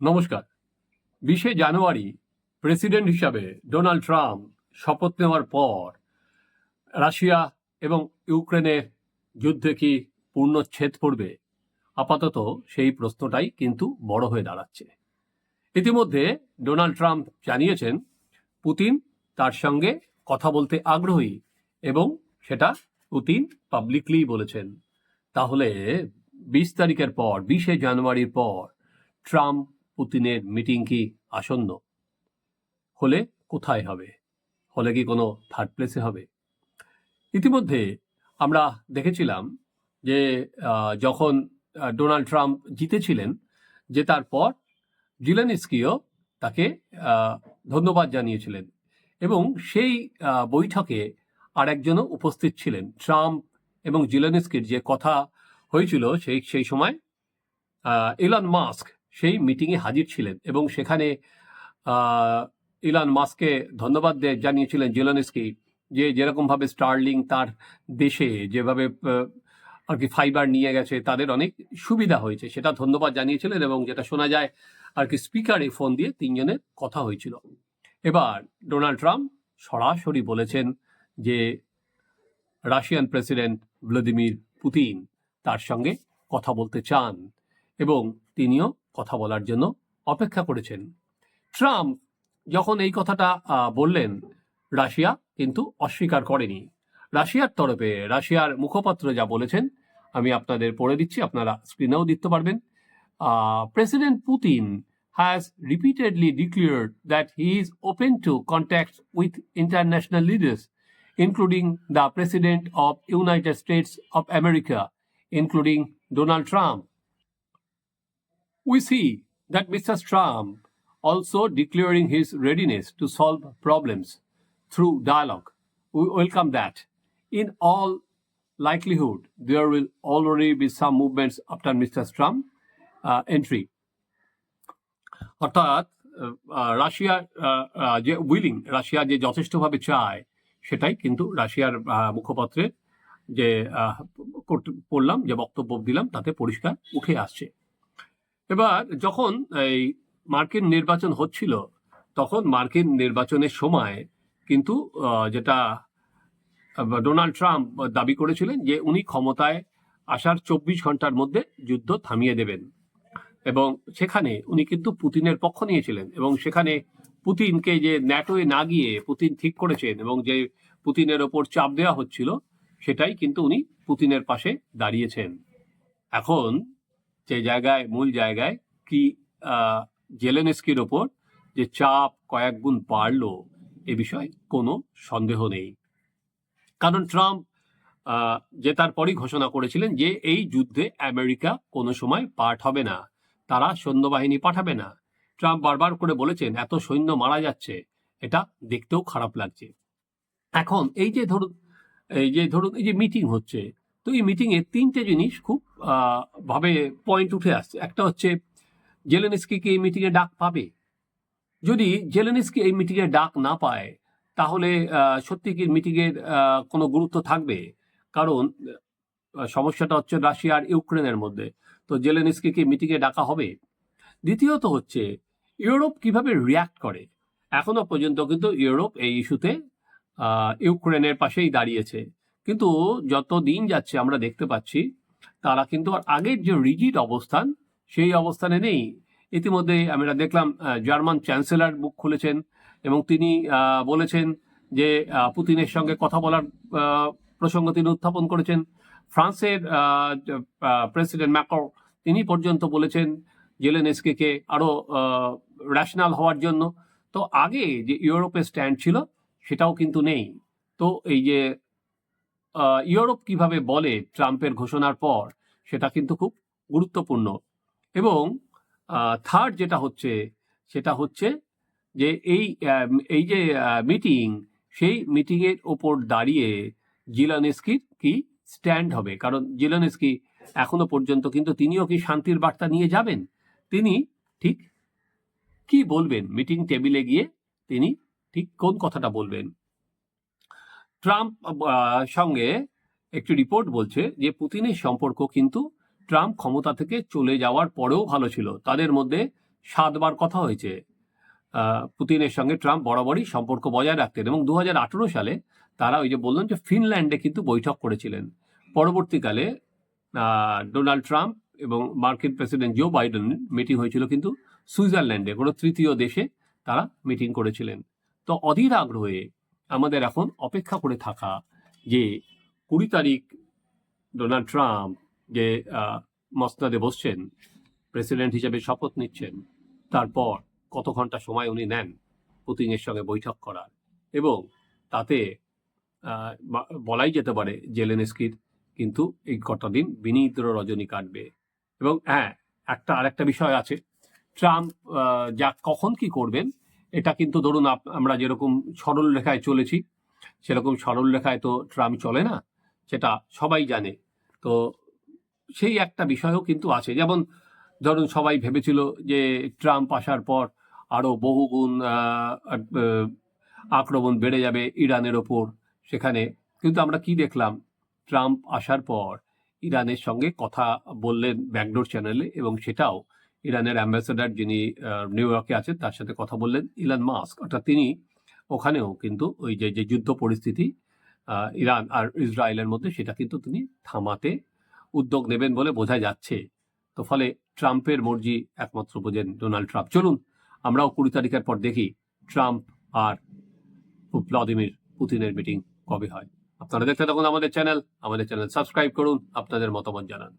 নমস্কার। বিশে জানুয়ারি প্রেসিডেন্ট হিসাবে ডোনাল্ড ট্রাম্প শপথ নেওয়ার পর রাশিয়া এবং ইউক্রেনের যুদ্ধে কি পূর্ণচ্ছেদ পড়বে? আপাতত সেই প্রশ্নটাই কিন্তু বড় হয়ে দাঁড়াচ্ছে। ইতিমধ্যে ডোনাল্ড ট্রাম্প জানিয়েছেন, পুতিন তার সঙ্গে কথা বলতে আগ্রহী এবং সেটা পুতিন পাবলিকলি বলেছেন। তাহলে বিশ তারিখের পর, বিশে জানুয়ারির পর ট্রাম্প পুতিনের মিটিং কি আসন্ন? হলে কোথায় হবে? হলে কি কোনো থার্ড প্লেসে হবে? ইতিমধ্যে আমরা দেখেছিলাম যে যখন ডোনাল্ড ট্রাম্প জিতেছিলেন জেতার পর জিলেনিস্কিও তাকে ধন্যবাদ জানিয়েছিলেন এবং সেই বৈঠকে আর একজনও উপস্থিত ছিলেন। ট্রাম্প এবং জিলেনিস্কির যে কথা হয়েছিল সেই সেই সময় ইলন মাস্ক সেই মিটিংয়ে হাজির ছিলেন এবং সেখানে ইলান মাস্ককে ধন্যবাদ দে- জানিয়েছিলেন জেলনস্কি যে যেরকমভাবে স্টার্লিং তার দেশে যেভাবে আর কি ফাইবার নিয়ে গেছে, তাদের অনেক সুবিধা হয়েছে। সেটা ধন্যবাদ জানিয়েছিলেন এবং যেটা শোনা যায়, আর কি স্পিকারে ফোন দিয়ে তিনজনের কথা হয়েছিল। এবার ডোনাল্ড ট্রাম্প সরাসরি বলেছেন যে রাশিয়ান প্রেসিডেন্ট ভ্লাদিমির পুতিন তার সঙ্গে কথা বলতে চান এবং তিনিও কথা বলার জন্য অপেক্ষা করেছেন। ট্রাম্প যখন এই কথাটা বললেন, রাশিয়া কিন্তু অস্বীকার করেনি। রাশিয়ার তরফে, রাশিয়ার মুখপাত্র যা বলেছেন, আমি আপনাদের পড়ে দিচ্ছি, আপনারা স্ক্রিনেও দিতে পারবেন। President Putin has repeatedly declared that he is open to contact with international leaders including the president of United States of America including Donald Trump We see that Mr. Trump also declaring his readiness to solve problems through dialogue. We welcome that. In all likelihood, there will already be some movements after Mr. Trump uh, entry. অর্থাৎ Russia যে willing Russia যে যথেষ্টভাবে চায় সেটাই কিন্তু রাশিয়ার মুখপাত্রের যে পড়লাম যে বক্তব্য দিলাম তাতে পরিষ্কার উঠে আসছে এবার যখন এই মার্কিন নির্বাচন হচ্ছিল, তখন মার্কিন নির্বাচনের সময় কিন্তু যেটা ডোনাল্ড ট্রাম্প দাবি করেছিলেন যে উনি ক্ষমতায় আসার চব্বিশ ঘণ্টার মধ্যে যুদ্ধ থামিয়ে দেবেন। এবং সেখানে উনি কিন্তু পুতিনের পক্ষ নিয়েছিলেন এবং সেখানে পুতিনকে যে ন্যাটোয়ে না গিয়ে পুতিন ঠিক করেছেন এবং যে পুতিনের ওপর চাপ দেওয়া হচ্ছিল, সেটাই কিন্তু উনি পুতিনের পাশে দাঁড়িয়েছেন। এখন যে জায়গায়, মূল জায়গায় কি জেলেনস্কির ওপর যে চাপ কয়েক গুণ বাড়লো এ বিষয়ে কোনো সন্দেহ নেই। কারণ ট্রাম্প জেতার পরই ঘোষণা করেছিলেন যে এই যুদ্ধে আমেরিকা কোনো সময় পার্ট হবে না, তারা সৈন্যবাহিনী পাঠাবে না। ট্রাম্প বারবার করে বলেছেন, এত সৈন্য মারা যাচ্ছে, এটা দেখতেও খারাপ লাগছে। এখন এই যে ধরুন, এই যে ধরুন, এই যে মিটিং হচ্ছে তো এই মিটিংয়ে তিনটে জিনিস খুব ভাবে পয়েন্ট উঠে আসছে। একটা হচ্ছে জেলেনস্কি কি এই মিটিংয়ে ডাক পাবে। যদি জেলেনস্কি এই মিটিংয়ে ডাক না পায়, তাহলে সত্যি কি মিটিংয়ের কোনো গুরুত্ব থাকবে? কারণ সমস্যাটা হচ্ছে রাশিয়া আর ইউক্রেনের মধ্যে। তো জেলেনস্কি কি মিটিংয়ে ডাকা হবে। দ্বিতীয়ত হচ্ছে, ইউরোপ কীভাবে রিয়াক্ট করে? এখনও পর্যন্ত কিন্তু ইউরোপ এই ইস্যুতে ইউক্রেনের পাশেই দাঁড়িয়েছে। কিন্তু যত দিন যাচ্ছে আমরা দেখতে পাচ্ছি, তারা কিন্তু আর আগের যে রিজিড অবস্থান, সেই অবস্থানে নেই। ইতিমধ্যে আমরা দেখলাম জার্মান চ্যান্সেলর বুক খুলেছেন এবং তিনি বলেছেন যে পুতিনের সঙ্গে কথা বলার প্রসঙ্গ তিনি উত্থাপন করেছেন। ফ্রান্সের প্রেসিডেন্ট ম্যাকর তিনি পর্যন্ত বলেছেন জেলেনস্কিকে আরও র্যাশনাল হওয়ার জন্য। তো আগে যে ইউরোপের স্ট্যান্ড ছিল, সেটাও কিন্তু নেই। তো এই যে ইউরোপ কীভাবে বলে ট্রাম্পের ঘোষণার পর, সেটা কিন্তু খুব গুরুত্বপূর্ণ। এবং থার্ড যেটা হচ্ছে, সেটা হচ্ছে যে এই এই যে মিটিং সেই মিটিংয়ের ওপর দাঁড়িয়ে জিলানেস্কির কি স্ট্যান্ড হবে? কারণ জিলানেস্কি এখনও পর্যন্ত কিন্তু তিনিও কি শান্তির বার্তা নিয়ে যাবেন? তিনি ঠিক কি বলবেন? মিটিং টেবিলে গিয়ে তিনি ঠিক কোন কথাটা বলবেন? ট্রাম্প সঙ্গে একটি রিপোর্ট বলছে যে পুতিনের সম্পর্ক কিন্তু ট্রাম্প ক্ষমতা থেকে চলে যাওয়ার পরেও ভালো ছিল। তাদের মধ্যে সাতবার কথা হয়েছে। পুতিনের সঙ্গে ট্রাম্প বরাবরই সম্পর্ক বজায় রাখতেন এবং দু হাজার আঠেরো সালে তারা ওই যে বললেন যে ফিনল্যান্ডে কিন্তু বৈঠক করেছিলেন। পরবর্তীকালে ডোনাল্ড ট্রাম্প এবং মার্কিন প্রেসিডেন্ট জো বাইডেন মিটিং হয়েছিল কিন্তু সুইজারল্যান্ডে, কোনো তৃতীয় দেশে তারা মিটিং করেছিলেন। তো অধীর আগ্রহে আমাদের এখন অপেক্ষা করে থাকা যে কুড়ি তারিখ ডোনাল্ড ট্রাম্প যে মসনাদে বসছেন, প্রেসিডেন্ট হিসেবে শপথ নিচ্ছেন, তারপর কত ঘণ্টা সময় উনি নেন পুতিনের সঙ্গে বৈঠক করার এবং তাতে বলাই যেতে পারে জেলেনস্কির কিন্তু এই কটা দিন বিনীত রজনী কাটবে। এবং হ্যাঁ একটা আরেকটা বিষয় আছে, ট্রাম্প যা কখন কি করবেন এটা কিন্তু ধরুন আমরা যেরকম সরল রেখায় চলেছি, সেরকম সরল রেখায় তো ট্রাম চলে না, সেটা সবাই জানে। তো সেই একটা বিষয়ও কিন্তু আছে। যেমন ধরুন সবাই ভেবেছিল যে ট্রাম্প আসার পর আরও বহুগুণ আক্রমণ বেড়ে যাবে ইরানের ওপর সেখানে। কিন্তু আমরা কি দেখলাম? ট্রাম্প আসার পর ইরানের সঙ্গে কথা বললেন ব্যাকডোর চ্যানেলে এবং সেটাও ইরানের অ্যাম্বাসেডার যিনি নিউ ইয়র্কে আছেন, তার সাথে কথা বললেন। ইলান মাস্ক, অর্থাৎ তিনি ওখানেও কিন্তু ওই যে যে যুদ্ধ পরিস্থিতি ইরান আর ইসরায়েলের মধ্যে, সেটা কিন্তু তিনি থামাতে উদ্যোগ নেবেন বলে বোঝা যাচ্ছে। তো ফলে ট্রাম্পের মর্জি একমাত্র বোঝেন ডোনাল্ড ট্রাম্প। চলুন, আমরাও কুড়ি তারিখের পর দেখি ট্রাম্প আর ভ্লাদিমির পুতিনের মিটিং কবে হয়। আপনারা দেখতে থাকুন আমাদের চ্যানেল। আমাদের চ্যানেল সাবস্ক্রাইব করুন, আপনাদের মতামত জানান।